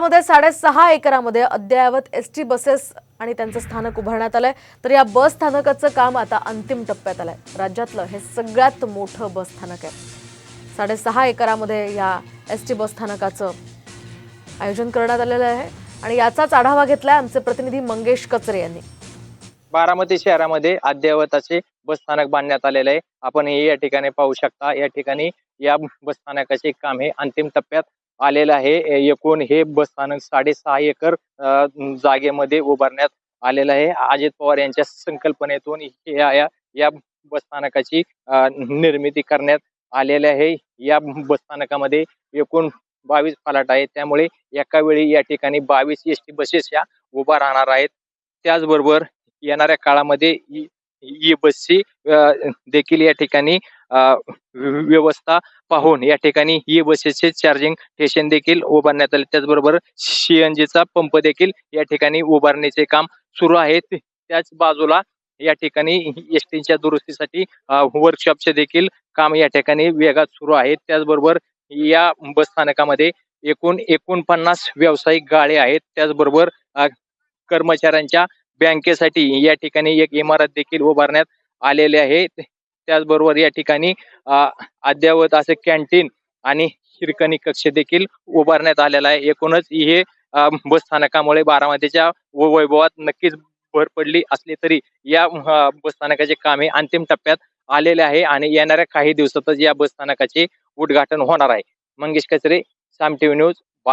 शहरामध्ये साडेसहा एकरामध्ये अद्ययावत एस टी बसेस आणि त्यांचं स्थानक उभारण्यात आलंय. तर या बस स्थानकाचं काम आता अंतिम टप्प्यात आलंय. राज्यातलं हे सगळ्यात मोठं बस स्थानक आहे. साडेसहा एकरामध्ये या एस टी बस स्थानकाचं आयोजन करण्यात आलेलं आहे. आणि याचाच आढावा घेतलाय आमचे प्रतिनिधी मंगेश कचरे यांनी. बारामती शहरामध्ये अद्ययावताचे बस स्थानक बांधण्यात आलेले आहे. आपण हे या ठिकाणी पाहू शकता. या ठिकाणी या बस स्थानकाचे काम हे अंतिम टप्प्यात आलेलं आहे. एकूण हे बस स्थानक साडेसहा एकर जागेमध्ये उभारण्यात आलेलं आहे. अजित पवार यांच्या संकल्पनेतून या या या बस स्थानकाची अ, निर्मिती करण्यात आलेली आहे. या बस स्थानकामध्ये एकूण बावीस फलाट आहेत. त्यामुळे एका वेळी या ठिकाणी बावीस एस टी बसेस या उभा राहणार आहेत. त्याचबरोबर येणाऱ्या काळामध्ये ई बसची देखील या ठिकाणी व्यवस्था पाहून या ठिकाणी ई बसेसचे चार्जिंग स्टेशन देखील उभारण्यात आले. त्याचबरोबर सीएनजीचा पंप देखील या ठिकाणी उभारण्याचे काम सुरू आहे. त्याच बाजूला या ठिकाणी एस टीच्या दुरुस्तीसाठी वर्कशॉपचे देखील काम या ठिकाणी वेगात सुरू आहे. त्याचबरोबर या बस स्थानकामध्ये एकूण एकोणपन्नास व्यावसायिक गाड्या आहेत. त्याचबरोबर कर्मचाऱ्यांच्या बँकेसाठी या ठिकाणी एक इमारत देखील उभारण्यात आलेली आहे. त्याचबरोबर या ठिकाणी अद्यावत अद्ययावत असे कॅन्टीन आणि हिरकणी कक्ष देखील उभारण्यात आलेला आहे. एकूणच हे बस स्थानकामुळे बारामतीच्या व- वैभवात नक्कीच भर पडली असली तरी या बस स्थानकाचे काम हे अंतिम टप्प्यात आलेले आहे आणि येणाऱ्या काही दिवसातच या बस स्थानकाचे उद्घाटन होणार आहे. मंगेश कचरे साम टीव्ही न्यूज